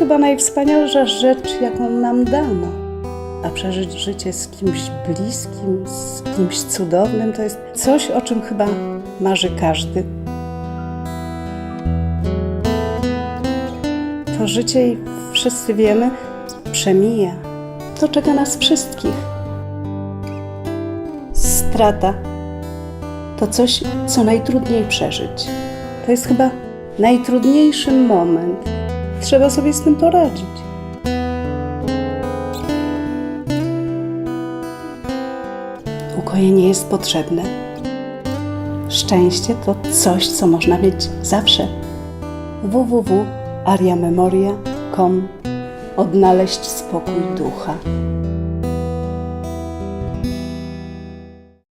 chyba najwspanialsza rzecz, jaką nam dano. A przeżyć życie z kimś bliskim, z kimś cudownym, to jest coś, o czym chyba marzy każdy. To życie, i wszyscy wiemy, przemija. To czeka nas wszystkich. Strata to coś, co najtrudniej przeżyć. To jest chyba najtrudniejszy moment. Trzeba sobie z tym poradzić. Ukojenie jest potrzebne. Szczęście to coś, co można mieć zawsze. www.ariamemoria.com Odnaleźć spokój ducha.